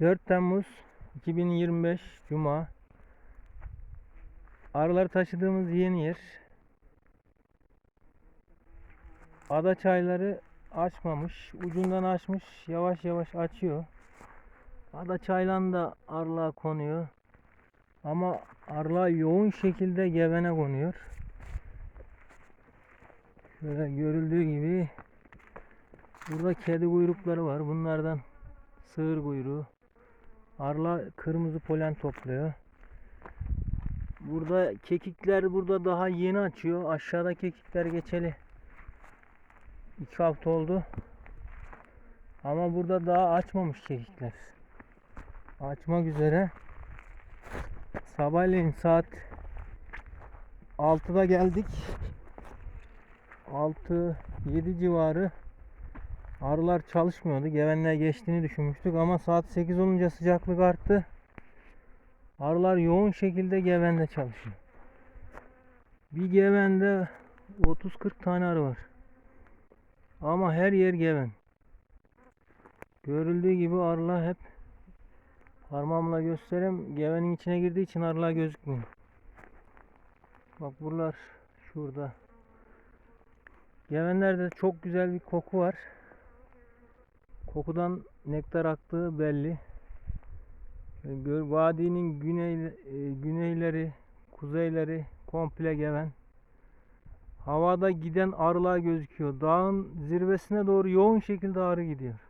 4 Temmuz 2025 Cuma. Arıları taşıdığımız yeni yer. Ada çayları açmamış. Ucundan açmış. Yavaş yavaş açıyor. Ada çaylan da arılar konuyor. Ama arılar yoğun şekilde gevene konuyor. Şöyle görüldüğü gibi burada kedi kuyrukları var. Bunlardan sığır kuyruğu. Arılar kırmızı polen topluyor. Burada kekikler burada daha yeni açıyor. Aşağıda kekikler geçeli 2 hafta oldu. Ama burada daha açmamış kekikler. Açmak üzere. Sabahleyin saat 6'da geldik. 6 7 civarı arılar çalışmıyordu. Gevenler geçtiğini düşünmüştük ama saat 8 olunca sıcaklık arttı. Arılar yoğun şekilde gevende çalışıyor. Bir gevende 30-40 tane arı var. Ama her yer geven. Görüldüğü gibi arılar hep parmağımla göstereyim. Gevenin içine girdiği için arılar gözükmüyor. Bak buralar şurada. Gevenlerde çok güzel bir koku var. Kokudan nektar aktığı belli. Vadinin güney, e, güneyleri, kuzeyleri komple geven. Havada giden arılar gözüküyor. Dağın zirvesine doğru yoğun şekilde arı gidiyor.